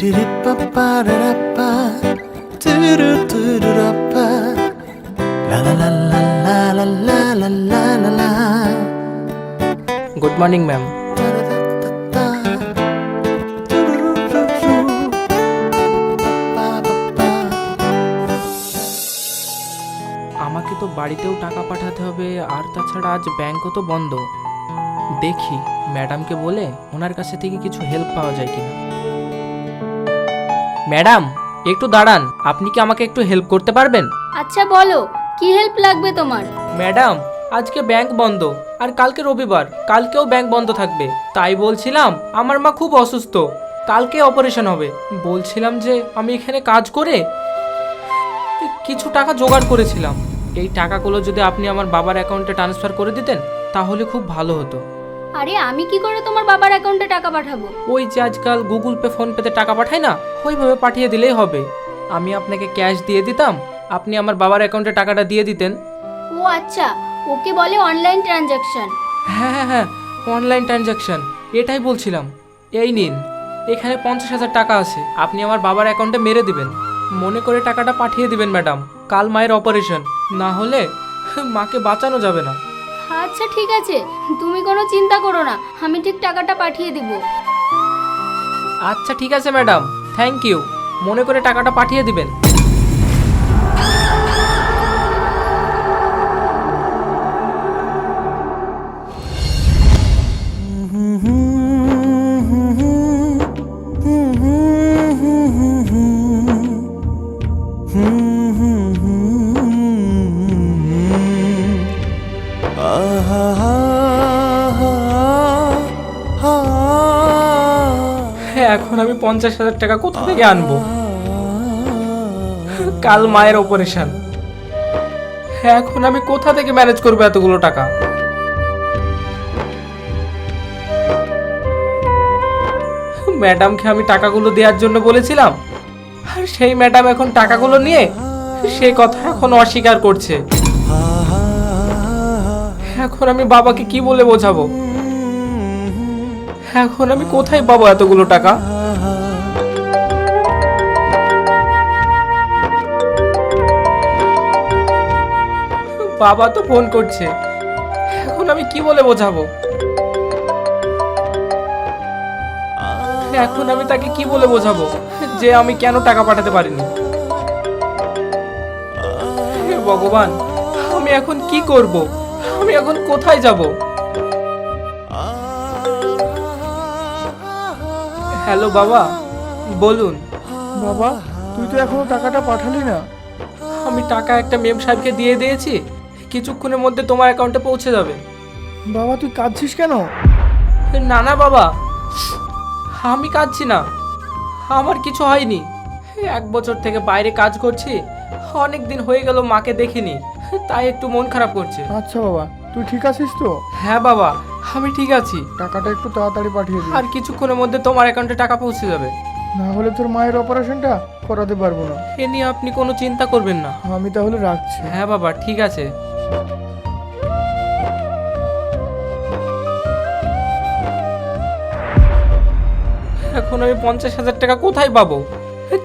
Good morning ma'am. আমাকে তো বাড়িতেও টাকা পাঠাতে হবে, আর তাছাড়া আজ ব্যাংকও তো বন্ধ। দেখি ম্যাডামকে বলে ওনার কাছে থেকে কিছু হেল্প পাওয়া যায় কিনা। ম্যাডাম একটু দাঁড়ান আপনি কি আমাকে একটু হেল্প করতে পারবেন? আচ্ছা বলো কি হেল্প লাগবে তোমার? ম্যাডাম আজকে ব্যাংক বন্ধ আর কালকে রবিবার কালকেও ব্যাংক বন্ধ থাকবে। তাই বলছিলাম আমার মা খুব অসুস্থ কালকে অপারেশন হবে। বলছিলাম যে আমি এখানে কাজ করে কিছু টাকা জোগাড় করেছিলাম। এই টাকাগুলো যদি আপনি আমার বাবার অ্যাকাউন্টে ট্রান্সফার করে দিতেন তাহলে খুব ভালো হতো। আরে আমি কি করে তোমার বাবার অ্যাকাউন্টে টাকা পাঠাবো? ওই যে আজকাল গুগল পে ফোন পেতে টাকা পাঠায় না ওইভাবে পাঠিয়ে দিলেই হবে। আমি আপনাকে ক্যাশ দিয়ে দিতাম আপনি আমার বাবার অ্যাকাউন্টে টাকাটা দিয়ে দিতেন। ও আচ্ছা ওকে বলে অনলাইন ট্রানজাকশন হ্যাঁ হ্যাঁ হ্যাঁ অনলাইন ট্রানজাকশন এটাই বলছিলাম। এই নিন এখানে পঞ্চাশ হাজার টাকা আছে আপনি আমার বাবার অ্যাকাউন্টে মেরে দিবেন। মনে করে টাকাটা পাঠিয়ে দিবেন ম্যাডাম কাল মায়ের অপারেশন না হলে মাকে বাঁচানো যাবে না। আচ্ছা ঠিক আছে। তুমি কোনো চিন্তা করো না, আমি ঠিক টাকাটা পাঠিয়ে দিব। আচ্ছা ঠিক আছে, ম্যাডাম। Thank you. মনে করে টাকাটা পাঠিয়ে দিবেন। আমি পঞ্চাশ হাজার টাকা কোথা থেকে আনব? কাল মায়ের অপারেশন এখন আমি কোথা থেকে ম্যানেজ করব এতগুলো টাকা? ম্যাডামকে আমি টাকাগুলো দেওয়ার জন্য বলেছিলাম। আর সেই ম্যাডাম এখন টাকাগুলো নিয়ে সেই কথা এখন অস্বীকার করছে। এখন আমি বাবাকে কি বলে বোঝাবো? এখন আমি কোথায় পাবো এতগুলো টাকা? বাবা তো ফোন করছে। এখন আমি কি বলে বোঝাবো? এখন আমি তাকে কি বলে বোঝাবো যে আমি কেন টাকা পাঠাতে পারিনি? হে ভগবান আমি এখন কি করব? আমি এখন কোথায় যাব? হ্যালো বাবা বলুন। বাবা তুই তো এখনও টাকাটা পাঠালি না। আমি টাকা একটা মেম সাহেবকে দিয়ে দিয়েছি। কিছুক্ষণের মধ্যে তোমার অ্যাকাউন্টে পৌঁছে যাবে। বাবা তুই কাঁদছিস কেন? না না বাবা আমি কাঁদছি না। আমার কিছু হয়নি। এক বছর থেকে বাইরে কাজ করছি অনেক দিন হয়ে গেল মাকে দেখিনি তাই একটু মন খারাপ করছে। আচ্ছা বাবা তুই ঠিক আছিস তো? হ্যাঁ বাবা আমি ঠিক আছি। টাকাটা একটু তাড়াতাড়ি পাঠিয়ে দিই আর কিছুক্ষণের মধ্যে তোমার অ্যাকাউন্টে টাকা পৌঁছে যাবে। না হলে তোর মায়ের অপারেশনটা করাতে পারব না। এ নিয়ে আপনি কোনো চিন্তা করবেন না। আমি তাহলে রাখছি। হ্যাঁ বাবা ঠিক আছে। এখন আমি পঞ্চাশ হাজার টাকা কোথায় পাবো?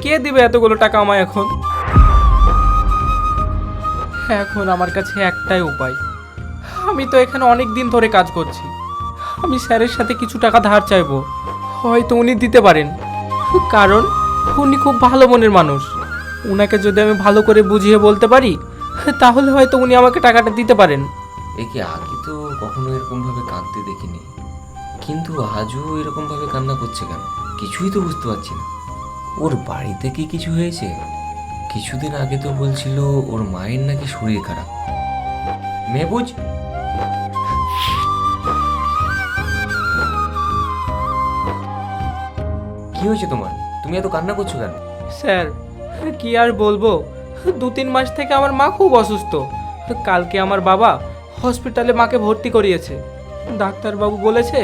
কে দিবে এতগুলো টাকা আমায় এখন? এখন আমার কাছে একটাই উপায়। আমি তো এখানে অনেক দিন ধরে কাজ করছি। আমি স্যারের সাথে কিছু টাকা ধার চাইব। হয়তো উনি দিতে পারেন। কারণ উনি খুব ভালো মনের মানুষ। উনাকে যদি আমি ভালো করে বুঝিয়ে বলতে পারি তাহলে হয়তো উনি আমাকে টাকাটা দিতে পারেন। একে আগে তো কখনো এরকম ভাবে কাঁদতে দেখিনি। কিন্তু আজও এরকম ভাবে কান্না করছে কেন? কিছুই তো বুঝতে পারছি না। ওর বাড়িতে কি কিছু হয়েছে? কিছুদিন আগে তো বলছিল ওর মায়ের নাকি শরীর খারাপ। মেহবুজ? কি হয়েছে তোমার? তুমি এত কান্না করছ কেন? স্যার কি আর বলব? দু তিন মাস থেকে আমার মা খুব অসুস্থ। কালকে আমার বাবা হসপিটালে মাকে ভর্তি করিয়েছে। ডাক্তারবাবু বলেছে,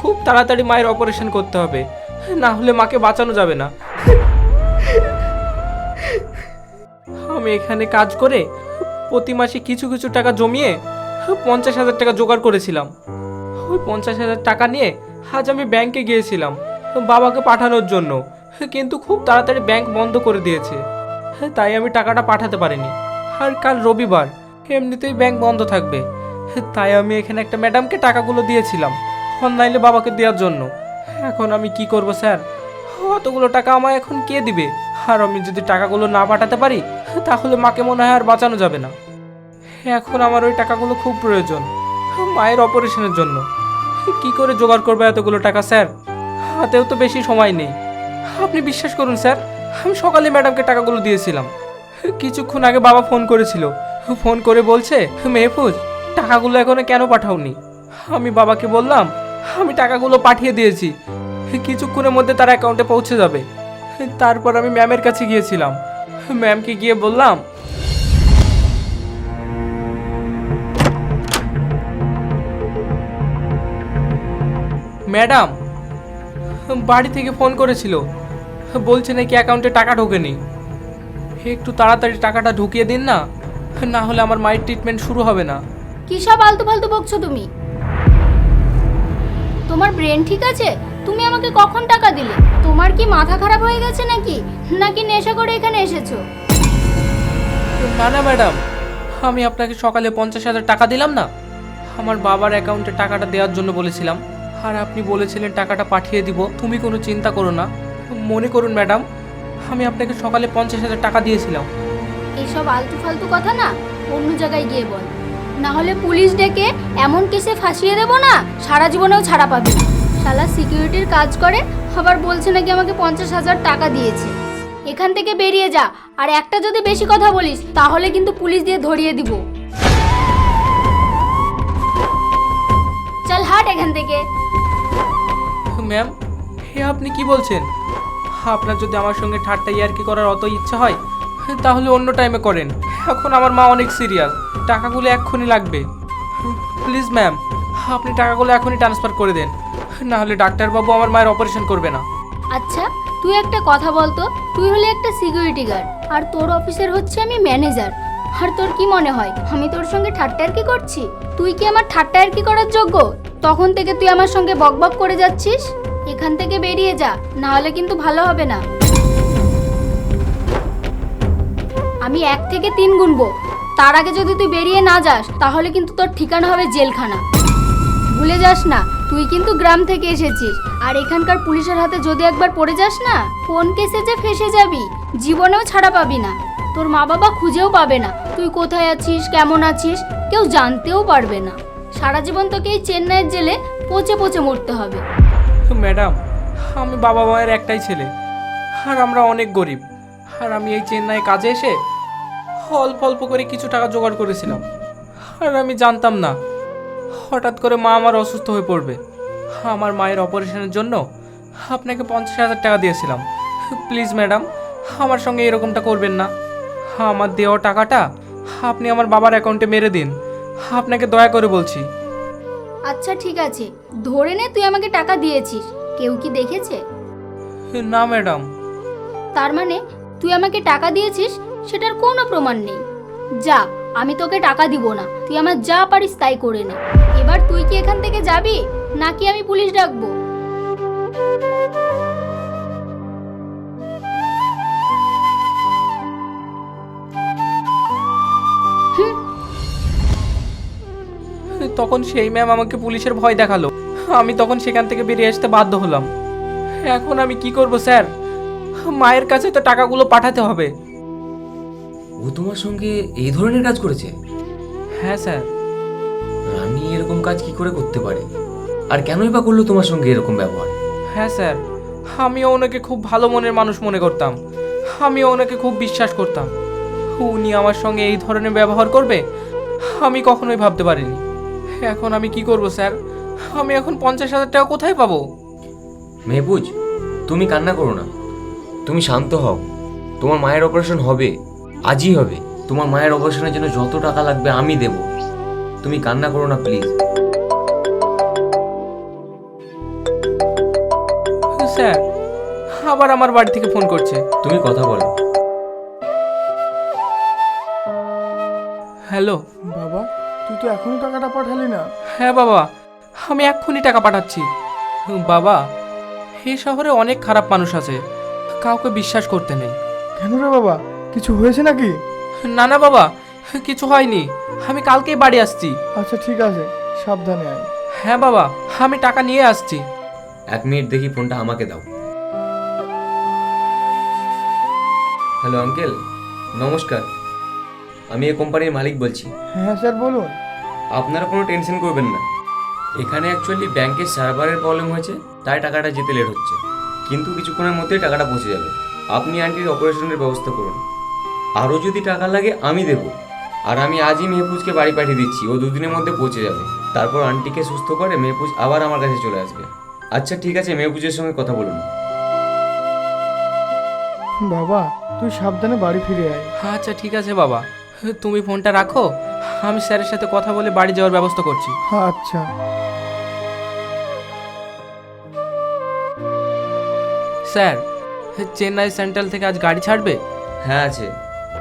খুব তাড়াতাড়ি মায়ের অপারেশন করতে হবে। না হলে মাকে বাঁচানো যাবে না। আমি এখানে কাজ করে প্রতি মাসে কিছু কিছু টাকা জমিয়ে পঞ্চাশ হাজার টাকা জোগাড় করেছিলাম। ওই পঞ্চাশ হাজার টাকা নিয়ে আজ আমি ব্যাংকে গিয়েছিলাম, বাবাকে পাঠানোর জন্য। কিন্তু খুব তাড়াতাড়ি ব্যাংক বন্ধ করে দিয়েছে। তাই আমি টাকাটা পাঠাতে পারিনি। আর কাল রবিবার, এমনিতেই ব্যাংক বন্ধ থাকবে। তাই আমি এখানে একটা ম্যাডামকে টাকাগুলো দিয়েছিলাম, অনলাইনে বাবাকে দেওয়ার জন্য। এখন আমি কি করব স্যার? অতগুলো টাকা আমায় এখন কে দিবে? আর আমি যদি টাকাগুলো না পাঠাতে পারি, তাহলে মাকে মনে হয় আর বাঁচানো যাবে না। এখন আমার ওই টাকাগুলো খুব প্রয়োজন, মায়ের অপারেশনের জন্য। কি করে জোগাড় করবে এতগুলো টাকা, স্যার? হাতেও তো বেশি সময় নেই। আপনি বিশ্বাস করুন, স্যার আমি সকালে ম্যাডামকে টাকাগুলো দিয়েছিলাম। কিছুক্ষণ আগে বাবা ফোন করেছিল। ফোন করে বলছে, মেহফুজ, টাকাগুলো এখনও কেন পাঠাওনি? আমি বাবাকে বললাম, আমি টাকাগুলো পাঠিয়ে দিয়েছি। কিছুক্ষণের মধ্যে তার অ্যাকাউন্টে পৌঁছে যাবে। তারপর আমি ম্যামের কাছে গিয়েছিলাম। ম্যামকে গিয়ে বললাম, ম্যাডাম, বাড়ি থেকে ফোন করেছিল। বলছে নাকি অ্যাকাউন্টে টাকা ঢোকেনি। একটু তাড়াতাড়ি টাকাটা ঢুকিয়ে দিন না না হলে আমার মায়ের ট্রিটমেন্ট শুরু হবে না। কি সব আলতু ফালতু বকছো তুমি? তোমার ব্রেন ঠিক আছে? তুমি আমাকে কখন টাকা দিলে? তোমার কি মাথা খারাপ হয়ে গেছে নাকি? নাকি নেশা করে এখানে এসেছ? না না ম্যাডাম আমি আপনাকে সকালে পঞ্চাশ হাজার টাকা দিলাম না। আমার বাবার অ্যাকাউন্টে টাকাটা দেওয়ার জন্য বলেছিলাম। আর আপনি বলেছিলেন টাকাটা পাঠিয়ে দিব। তুমি কোনো চিন্তা করো না। মনে করুন ম্যাডাম আমি আপনাকে সকালে পঞ্চাশ হাজার টাকা দিয়েছিলাম। এইসব আলতু ফালতু কথা না অন্য জায়গায় গিয়ে বল। না হলে পুলিশ ডেকে এমন কেসে ফাঁসিয়ে দেবো না সারা জীবনেও ছাড়া পাবি। শালা সিকিউরিটির কাজ করে আবার বলছে নাকি আমাকে পঞ্চাশ হাজার টাকা দিয়েছে। এখান থেকে বেরিয়ে যা আর একটা যদি বেশি কথা বলিস তাহলে কিন্তু পুলিশ দিয়ে ধরিয়ে দিব। চল হাট এখান থেকে। ম্যাম হে আপনি কি বলছেন? আপনার যদি আমার সঙ্গে ঠাট্টা ইয়ার্কি করার অত ইচ্ছা হয়, তাহলে অন্য টাইমে করেন। এখন আমার মা অনেক সিরিয়াস টাকাগুলো এক্ষুনি লাগবে। প্লিজ ম্যাম আপনি টাকাগুলো এখনই ট্রান্সফার করে দেন। না হলে ডাক্তারবাবু আমার মায়ের অপারেশন করবে না। আচ্ছা তুই একটা কথা বলতো, তুই হলে একটা সিকিউরিটি গার্ড আর তোর অফিসের হচ্ছে আমি ম্যানেজার আর তোর কি মনে হয়, আমি তোর সঙ্গে ঠাট্টা আর কি করছি? তুই কি আমার ঠাট্টা আর কি করার যোগ্য? তখন থেকে তুই আমার সঙ্গে বকবক করে যাচ্ছিস? এখান থেকে বেরিয়ে যা না হলে কিন্তু ভালো হবে না। আমি এক থেকে তিন গুনবো। তার আগে যদি তুই বেরিয়ে না যাস, তাহলে কিন্তু তোর ঠিকানা হবে জেলখানা। ভুলে যাস না, তুই কিন্তু গ্রাম থেকে এসেছিস। আর এখানকার পুলিশের হাতে যদি একবার পড়ে যাস না, কোন কেসে যে ফেসে যাবি, জীবনেও ছাড়া পাবি না। তোর মা বাবা খুঁজেও পাবে না, তুই কোথায় আছিস, কেমন আছিস, কেউ জানতেও পারবে না। সারা জীবন তোকে এই চেন্নাইয়ের জেলে পচে পচে মরতে হবে। ম্যাডাম, আমি বাবা মায়ের একটাই ছেলে। আর আমরা অনেক গরিব। আর আমি এই চেন্নাই কাজে এসে অল্প অল্প করে কিছু টাকা জোগাড় করেছিলাম। আর আমি জানতাম না, হঠাৎ করে মা আমার অসুস্থ হয়ে পড়বে। আমার মায়ের অপারেশনের জন্য আপনাকে পঞ্চাশ হাজার টাকা দিয়েছিলাম। প্লিজ ম্যাডাম, আমার সঙ্গে এরকমটা করবেন না। আমার দেওয়া টাকাটা আপনি আমার বাবার অ্যাকাউন্টে মেরে দিন। আপনাকে দয়া করে বলছি। আচ্ছা ঠিক আছে। ধরে নে তুই আমাকে টাকা দিয়েছিস। কেউ কি দেখেছে? না ম্যাডাম। তার মানে তুই আমাকে টাকা দিয়েছিস সেটার কোনো প্রমাণ নেই। যা আমি তোকে টাকা দিব না। তুই আমার যা পারিস তাই করে নে। এবার তুই কি এখান থেকে যাবি নাকি আমি পুলিশ ডাকবো? তখন সেই ম্যাম আমাকে পুলিশের ভয় দেখাল। আমি তখন সেখান থেকে বেরিয়ে আসতে বাধ্য হলাম। এখন আমি কি করব স্যার? মায়ের কাছে তো টাকাগুলো পাঠাতে হবে। ও তোমার সঙ্গে এই ধরনের কাজ করেছে? হ্যাঁ স্যার। রানী এরকম কাজ কি করে করতে পারে? আর কেনই বা করল তোমার সঙ্গে এরকম ব্যবহার? হ্যাঁ স্যার। আমিও ওনাকে খুব ভালো মনের মানুষ মনে করতাম। আমিও ওনাকে খুব বিশ্বাস করতাম। উনি আমার সঙ্গে এই ধরনের ব্যবহার করবে? আমি কখনোই ভাবতে পারিনি। এখন আমি কি করব স্যার? আমি এখন পঞ্চাশ হাজার টাকা কোথায় পাবো? মেহবুজ তুমি কান্না করো না। তুমি শান্ত হও। তোমার মায়ের অপারেশন হবে আজই হবে। তোমার মায়ের অপারেশনের জন্য যত টাকা লাগবে আমি দেব। তুমি কান্না করো না প্লিজ। স্যার আবার আমার বাড়ি থেকে ফোন করছে। তুমি কথা বলো। হ্যালো বাবা? তুই তো এখনও টাকাটা পাঠালি না। হ্যাঁ বাবা আমি এক্ষুনি টাকা পাঠাচ্ছি। বাবা এই শহরে অনেক খারাপ মানুষ আছে কাউকে বিশ্বাস করতে নেই। কেন রে বাবা কিছু হয়েছে নাকি? না না বাবা কিছু হয়নি আমি কালকেই বাড়ি আসছি। আচ্ছা ঠিক আছে সাবধানে আয়। হ্যাঁ বাবা আমি টাকা নিয়ে আসছি। এক মিনিট দেখি ফোনটা আমাকে দাও। হ্যালো আঙ্কেল নমস্কার। আমি এই কোম্পানির মালিক বলছি। হ্যাঁ স্যার বলুন। আপনারা কোনো টেনশন করবেন না। এখানে অ্যাকচুয়ালি ব্যাংকের সার্ভারের প্রবলেম হয়েছে তাই টাকাটা যেতে লেট হচ্ছে। কিন্তু কিছুক্ষণের মধ্যেই টাকাটা পৌঁছে যাবে। আপনি আন্টির অপারেশনের ব্যবস্থা করুন। আরও যদি টাকা লাগে আমি দেব। আর আমি আজই মেহপুজকে বাড়ি পাঠিয়ে দিচ্ছি ও দুদিনের মধ্যে পৌঁছে যাবে। তারপর আন্টিকে সুস্থ করে মেহপুজ আবার আমার কাছে চলে আসবে। আচ্ছা ঠিক আছে মেহপুজের সঙ্গে কথা বলুন। বাবা তুই সাবধানে বাড়ি ফিরে আয়। আচ্ছা ঠিক আছে বাবা। তুমি ফোনটা রাখো আমি স্যারের সাথে কথা বলে বাড়ি যাওয়ার ব্যবস্থা করছি। আচ্ছা। স্যার চেন্নাই সেন্ট্রাল থেকে আজ গাড়ি ছাড়বে? হ্যাঁ আছে।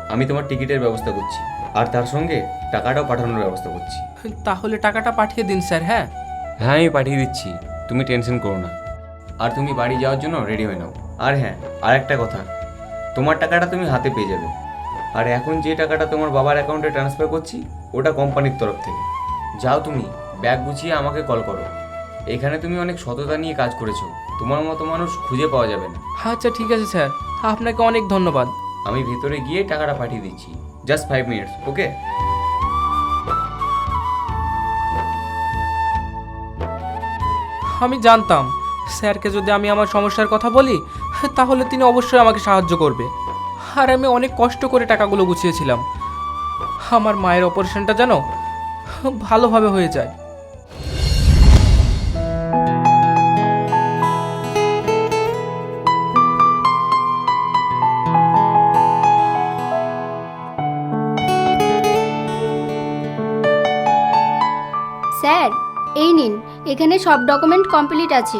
আমি তোমার টিকিটের ব্যবস্থা করছি। আর তার সঙ্গে টাকাটাও পাঠানোর ব্যবস্থা করছি। তাহলে টাকাটা পাঠিয়ে দিন স্যার হ্যাঁ? হ্যাঁ আমি পাঠিয়ে দিচ্ছি। তুমি টেনশন করো না। আর তুমি বাড়ি যাওয়ার জন্য রেডি হয়ে নাও। আর হ্যাঁ আর একটা কথা। তোমার টাকাটা তুমি হাতে পেয়ে যাবে। আর এখন যে টাকাটা তোমার বাবার অ্যাকাউন্টে ট্রান্সফার করছি ওটা কোম্পানির তরফ থেকে। যাও তুমি ব্যাগ গুছিয়ে আমাকে কল করো। এখানে তুমি অনেক সততা নিয়ে কাজ করেছ তোমার মতো মানুষ খুঁজে পাওয়া যাবে না। আচ্ছা ঠিক আছে স্যার। আপনাকে অনেক ধন্যবাদ। আমি ভিতরে গিয়ে টাকাটা পাঠিয়ে দিচ্ছি। জাস্ট ফাইভ মিনিটস ওকে আমি জানতাম স্যারকে যদি আমি আমার সমস্যার কথা বলি তাহলে তিনি অবশ্যই আমাকে সাহায্য করবে। আর আমি অনেক কষ্ট করে টাকাগুলো গুছিয়েছিলাম। আমার মায়ের অপারেশনটা যেন ভালোভাবে হয়ে যায়। স্যার, এই নিন। এখানে সব ডকুমেন্ট কমপ্লিট আছে।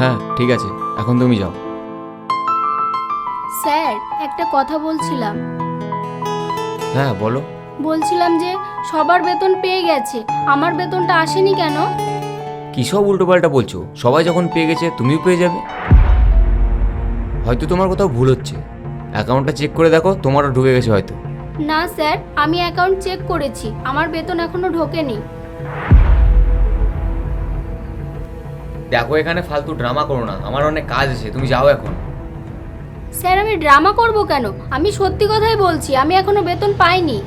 হ্যাঁ ঠিক আছে। এখন তুমি যাও। স্যার একটা কথা বলছিলাম। হ্যাঁ বলো। বলছিলাম যে সবার বেতন পেয়ে গেছে। আমার বেতনটা আসেনি কেন? কী সব উল্টোপাল্টা বলছো? সবাই যখন পেয়ে গেছে তুমিও পেয়ে যাবে। হয়তো তোমার কোথাও ভুল হচ্ছে। অ্যাকাউন্টটা চেক করে দেখো তোমারও ঢুকে গেছে হয়তো। না স্যার আমি অ্যাকাউন্ট চেক করেছি। আমার বেতন এখনও ঢোকেনি। দেখো এখানে ফালতু ড্রামা করো না আমার অনেক কাজ আছে তুমি যাও এখন। স্যার আমি ড্রামা করব কেন? আমি সত্যি কথাই বলছি আমি এখনও বেতন পাইনি।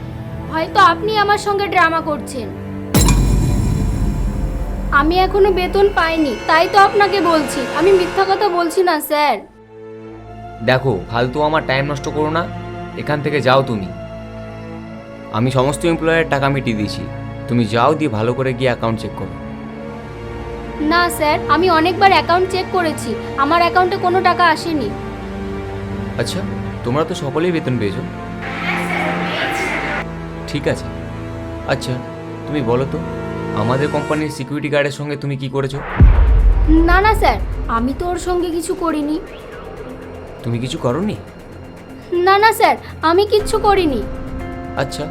হয়তো আপনি আমার সঙ্গে ড্রামা করছেন। আমি এখনও বেতন পাইনি তাই তো আপনাকে বলছি। আমি মিথ্যা কথা বলছি না স্যার। দেখো ফালতু আমার টাইম নষ্ট করো না এখান থেকে যাও তুমি। আমি সমস্ত এমপ্লয়ের টাকা মিটিয়ে দিয়েছি। তুমি যাও দিয়ে ভালো করে গিয়ে অ্যাকাউন্ট চেক করো। না স্যার আমি অনেকবার অ্যাকাউন্ট চেক করেছি। আমার অ্যাকাউন্টে কোনো টাকা আসেনি। আচ্ছা তোমরা তো সকলেই বেতন পেয়েছ। ঠিক আছে। আচ্ছা তুমি বলো তো আমাদের কোম্পানির সিকিউরিটি গার্ডের সঙ্গে তুমি কি করেছ? না না স্যার আমি তো ওর সঙ্গে কিছু করিনি। তুমি কিছু করনি? না না স্যার আমি কিচ্ছু করিনি। আচ্ছা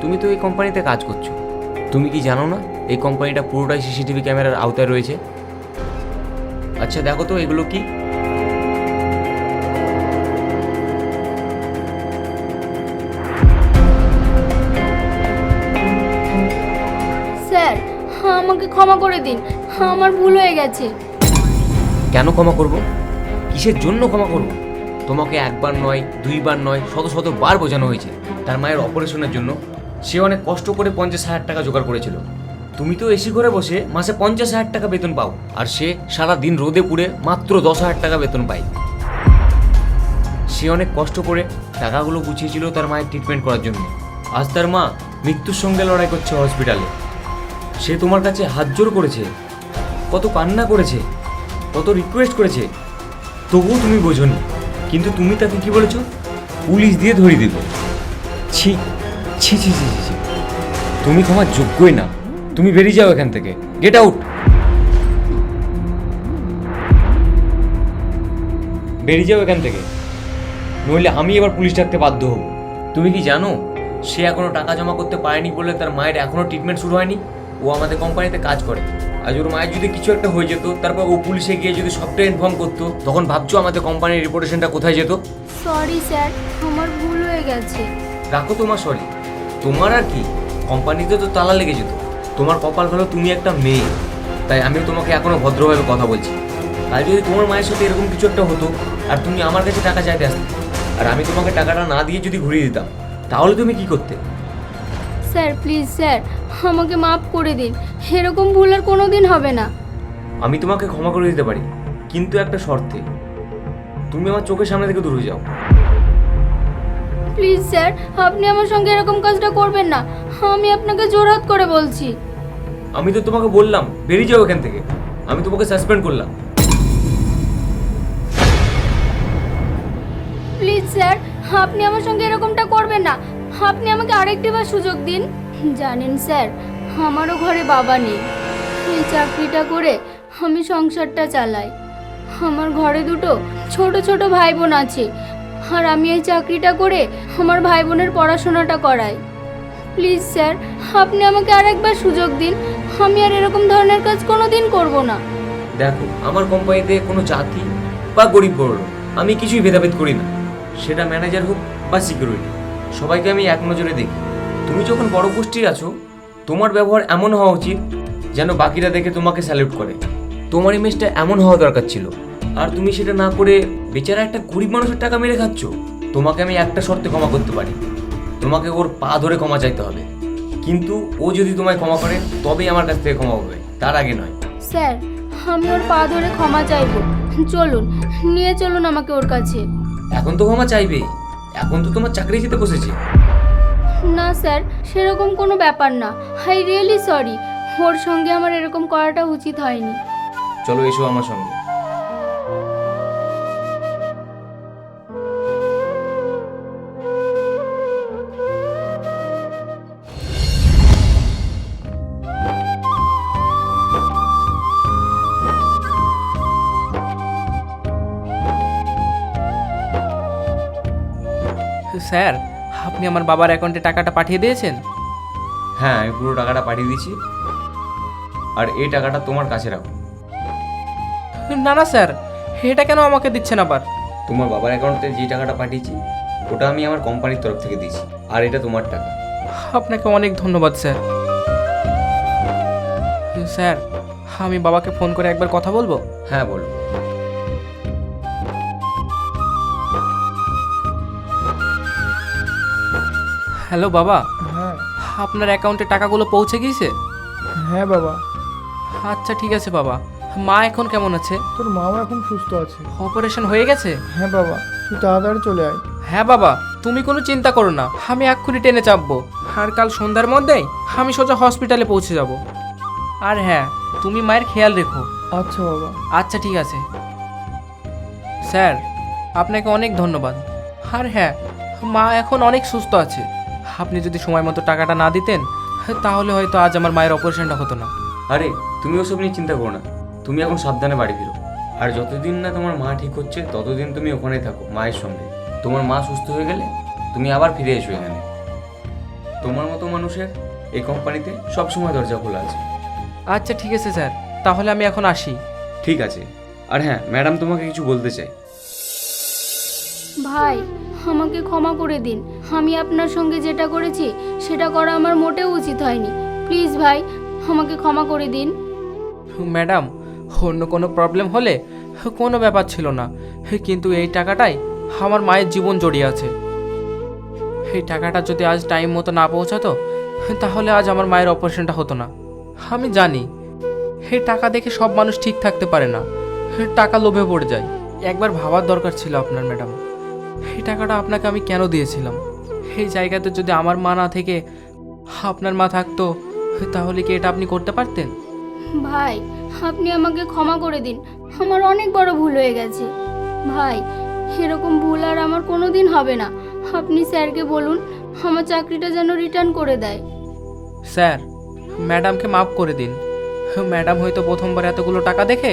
তুমি তো এই কোম্পানিতে কাজ করছ। তুমি কি জানো না এই কোম্পানিটা পুরোটাই সিসিটিভি ক্যামেরার আওতায় রয়েছে। আচ্ছা দেখো তো এগুলো কি? স্যার আমাকে ক্ষমা করে দিন। আমার ভুল হয়ে গেছে। কেন ক্ষমা করব? কিসের জন্য ক্ষমা করব? তোমাকে একবার নয় দুইবার নয় শত শত বার বোঝানো হয়েছে। তার মায়ের অপারেশনের জন্য সে অনেক কষ্ট করে পঞ্চাশ হাজার টাকা জোগাড় করেছিল। তুমি তো এসি ঘরে বসে মাসে পঞ্চাশ হাজার টাকা বেতন পাও। আর সে সারা দিন রোদে পুড়ে মাত্র দশ হাজার টাকা বেতন পায়। সে অনেক কষ্ট করে টাকাগুলো গুছিয়েছিল তার মায়ের ট্রিটমেন্ট করার জন্য। আজ তার মা মৃত্যুর সঙ্গে লড়াই করছে হসপিটালে সে তোমার কাছে হাত জোর করেছে, কত কান্না করেছে, কত রিকোয়েস্ট করেছে, তবুও তুমি বোঝোনি। কিন্তু তুমি তাকে কি বলেছ? পুলিশ দিয়ে ধরিয়ে দিবে। ছি ছি ছি ছি ছি। তুমি ক্ষমার যোগ্যই না। তুমি বেরিয়ে যাও এখান থেকে। গেট আউট বেরিয়ে যাও এখান থেকে। নইলে আমি এবার পুলিশ ডাকতে বাধ্য হব। তুমি কি জানো সে এখনও টাকা জমা করতে পারেনি বলে তার মায়ের এখনও ট্রিটমেন্ট শুরু হয়নি? ও আমাদের কোম্পানিতে কাজ করে। আজ ওর মায়ের যদি কিছু একটা হয়ে যেত তারপর ও পুলিশে গিয়ে যদি সবটা ইনফর্ম করতো তখন ভাবছ আমাদের কোম্পানির রিপোর্টেশনটা কোথায় যেত? সরি স্যার আমার ভুল হয়ে গেছে। রাখো তোমার সরি তোমার আর কি? কোম্পানিতে তো তালা লেগে যেত। তোমার কপাল ভালো তুমি একটা মেয়ে। তাই আমি তোমাকে এখনও ভদ্রভাবে কথা বলছি। আর যদি তোমার মায়ের সাথে এরকম কিছু একটা হতো আর তুমি আমার কাছে টাকা চাইতে আসতে আর আমি তোমাকে টাকাটা না দিয়ে যদি ঘুরিয়ে দিতাম তাহলে তুমি কি করতে? স্যার প্লিজ স্যার আমাকে মাফ করে দিন। এরকম ভুল আর কোনো দিন হবে না। আমি তোমাকে ক্ষমা করে দিতে পারি কিন্তু একটা শর্তে। তুমি আমার চোখের সামনে থেকে দূরে যাও। প্লিজ স্যার আপনি আমার সঙ্গে এরকম কাজটা করবেন না। আমি আপনাকে জোরহাত করে বলছি। আমি তো তোমাকে বললাম, বেরিয়ে যাও এখান থেকে। আমি তোমাকে সাসপেন্ড করলাম। প্লিজ স্যার আপনি আমার সঙ্গে এরকমটা করবেন না। আপনি আমাকে আরেকটি বার সুযোগ দিন। জানেন স্যার আমারও ঘরে বাবা নেই। এই চাকরিটা করে আমি সংসারটা চালাই। আমার ঘরে দুটো ছোট ছোট ভাই বোন আছে। আর আমি এই চাকরিটা করে আমার ভাই বোনের পড়াশোনাটা করাই। প্লিজ স্যার আপনি আমাকে আরেকবার সুযোগ দিন। আমি আর এরকম ধরনের কাজ কোনো দিন করব না। দেখো, আমার কোম্পানিতে কোনো জাতি বা গরিব বড় আমি কিছুই ভেদাভেদ করি না। সেটা ম্যানেজার হোক বা সিকিউরিটি সবাইকে আমি এক নজরে দেখি। তুমি যখন বড় গোষ্ঠী আছো, তোমার ব্যবহার এমন হওয়া উচিত যেন বাকিরা দেখে তোমাকে স্যালুট করে। তোমার ইমেজটা এমন হওয়া দরকার ছিল। আর তুমি সেটা না করে বেচারা একটা গরিব মানুষের টাকা মেরে খাচ্ছ, তোমাকে আমি একটা শর্তে ক্ষমা করতে পারি। তোমাকে ওর পা ধরে ক্ষমা চাইতে হবে। কিন্তু ও যদি তোমায় ক্ষমা করে তবেই আমার কাছ থেকে ক্ষমা হবে। তার আগে নয়। স্যার আমি ওর পা ধরে ক্ষমা চাইব। চলুন নিয়ে চলুন আমাকে ওর কাছে। এখন তো ক্ষমা চাইবে এখন তো তোমার চাকরি যেতে বসেছে। না স্যার সেরকম কোনো ব্যাপার না। I really sorry. ওর সঙ্গে আমার এরকম করাটা উচিত হয়নি। চলো এসো আমার সঙ্গে। স্যার আপনি আমার বাবার অ্যাকাউন্টে টাকাটা পাঠিয়ে দিয়েছেন? হ্যাঁ আমি পুরো টাকাটা পাঠিয়ে দিয়েছি। আর এই টাকাটা তোমার কাছে রাখো। না না স্যার এটা কেন আমাকে দিচ্ছেন আবার? তোমার বাবার অ্যাকাউন্টে যে টাকাটা পাঠিয়েছি ওটা আমি আমার কোম্পানির তরফ থেকে দিয়েছি আর এটা তোমার টাকা। আপনাকে অনেক ধন্যবাদ স্যার। স্যার আমি বাবাকে ফোন করে একবার কথা বলব? হ্যাঁ বলো হ্যালো বাবা হ্যাঁ। আপনার অ্যাকাউন্টে টাকাগুলো পৌঁছে গিয়েছে? হ্যাঁ বাবা। আচ্ছা ঠিক আছে বাবা। মা এখন কেমন আছে? তোর মাও এখন সুস্থ আছে। অপারেশন হয়ে গেছে? হ্যাঁ বাবা তুই তাড়াতাড়ি চলে আয়। হ্যাঁ বাবা তুমি কোনো চিন্তা করো না। আমি এক্ষুনি ট্রেনে চাপবো। আর কাল সন্ধ্যার মধ্যেই আমি সোজা হসপিটালে পৌঁছে যাব। আর হ্যাঁ তুমি মায়ের খেয়াল রেখো। আচ্ছা বাবা। আচ্ছা ঠিক আছে। স্যার আপনাকে অনেক ধন্যবাদ। আর হ্যাঁ মা এখন অনেক সুস্থ আছে। আপনি যদি সময় মতো টাকাটা না দিতেন তাহলে হয়তো আজ আমার মায়ের অপারেশনটা হতো না। আরে তুমি ওসব নিয়ে চিন্তা করো না। তুমি এখন সাবধানে বাড়ি ফিরো। আর যতদিন না তোমার মা ঠিক হচ্ছে ততদিন তুমি ওখানেই থাকো মায়ের সঙ্গে। তোমার মা সুস্থ হয়ে গেলে তুমি আবার ফিরে এসো এখানে। তোমার মতো মানুষের এই কোম্পানিতে সবসময় দরজা খোলা আছে। আচ্ছা ঠিক আছে স্যার। তাহলে আমি এখন আসি। ঠিক আছে। আর হ্যাঁ ম্যাডাম তোমাকে কিছু বলতে চাই। ভাই আমাকে ক্ষমা করে দিন। আমি আপনার সঙ্গে যেটা করেছি, সেটা করা আমার মোটেও উচিত হয়নি। প্লিজ ভাই, আমাকে ক্ষমা করে দিন। ম্যাডাম, অন্য কোনো প্রবলেম হলে কোনো ব্যাপার ছিল না। কিন্তু এই টাকাটাই আমার মায়ের জীবন জড়িয়ে আছে। এই টাকাটা যদি আজ টাইম মতো না পৌঁছাতো, তাহলে আজ আমার মায়ের অপারেশনটা হতো না। আমি জানি, এই টাকা দেখে সব মানুষ ঠিক থাকতে পারে না। টাকা লোভে পড়ে যায়। একবার ভাবার দরকার ছিল আপনার, ম্যাডাম। এই টাকাটা আপনাকে আমি কেন দিয়েছিলাম? এই জায়গাতে যদি আমার মা না থেকে আপনার মা থাকতো তাহলে কি এটা আপনি করতে পারতেন? ভাই আপনি আমাকে ক্ষমা করে দিন। আমার অনেক বড় ভুল হয়ে গেছে। ভাই এরকম ভুল আর আমার কোনো দিন হবে না। আপনি স্যারকে বলুন আমার চাকরিটা যেন রিটার্ন করে দেয়। স্যার ম্যাডামকে মাফ করে দিন। ম্যাডাম হয়তো প্রথমবার এতগুলো টাকা দেখে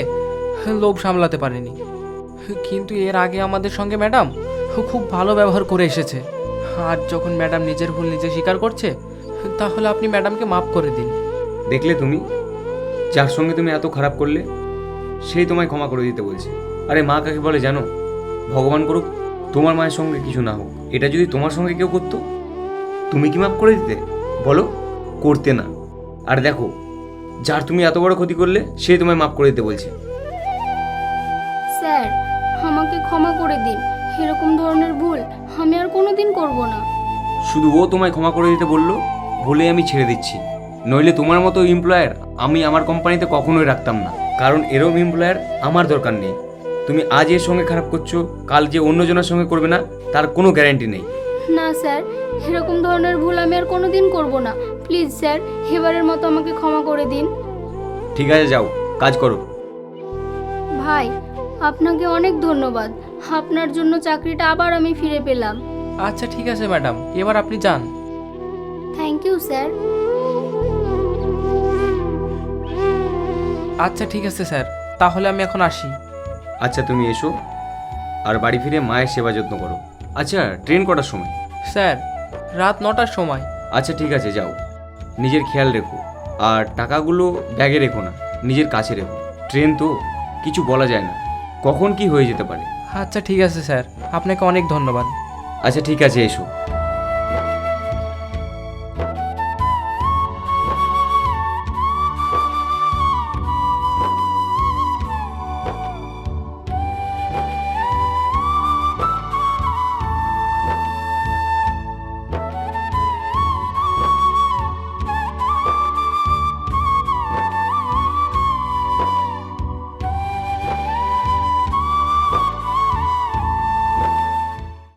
লোভ সামলাতে পারেনি। কিন্তু এর আগে আমাদের সঙ্গে ম্যাডাম? খুব ভালো ব্যবহার করে এসেছে। আর যখন ম্যাডাম নিজের ভুল নিজে স্বীকার করছে তাহলে আপনি ম্যাডামকে মাফ করে দিন। দেখলে তুমি? যার সঙ্গে তুমি এত খারাপ করলে সেই তোমায় ক্ষমা করে দিতে বলছে। আরে মা কাকে বলে জানো? ভগবান করুক তোমার মায়ের সঙ্গে কিছু না হোক। এটা যদি তোমার সঙ্গে কেউ করতো তুমি কি মাফ করে দিতে? বলো করতে না। আর দেখো যার তুমি এত বড় ক্ষতি করলে সে তোমায় মাফ করে দিতে বলছে। স্যার আমাকে ক্ষমা করে দিন। এরকম ধরনের ভুল আমি আর কোনোদিন করব না। শুধু ও তোমায় ক্ষমা করে দিতে বলল বলে আমি ছেড়ে দিচ্ছি। নইলে তোমার মতো এমপ্লয়ার আমি আমার কোম্পানিতে কখনোই রাখতাম না। কারণ এরম এমপ্লয়ার আমার দরকার নেই। তুমি আজ এর সঙ্গে খারাপ করছ কাল যে অন্যজনের সঙ্গে করবে না তার কোনো গ্যারান্টি নেই। না স্যার এরকম ধরনের ভুল আমি আর কোনোদিন করব না। প্লিজ স্যার এবারের মতো আমাকে ক্ষমা করে দিন। ঠিক আছে যাও কাজ করো। ভাই আপনাকে অনেক ধন্যবাদ। আপনার জন্য চাকরিটা আবার আমি ফিরে পেলাম। আচ্ছা ঠিক আছে ম্যাডাম। এবার আপনি যান। থ্যাংক ইউ স্যার আচ্ছা ঠিক আছে স্যার। তাহলে আমি এখন আসি। আচ্ছা তুমি এসো। আর বাড়ি ফিরে মায়ের সেবা যত্ন করো। আচ্ছা ট্রেন কটার সময়? স্যার রাত নটার সময়। আচ্ছা ঠিক আছে যাও। নিজের খেয়াল রেখো। আর টাকাগুলো ব্যাগে রেখো না নিজের কাছে রেখো। ট্রেন তো কিছু বলা যায় না। কখন কি হয়ে যেতে পারে? আচ্ছা ঠিক আছে স্যার। আপনাকে অনেক ধন্যবাদ। আচ্ছা ঠিক আছে এসো।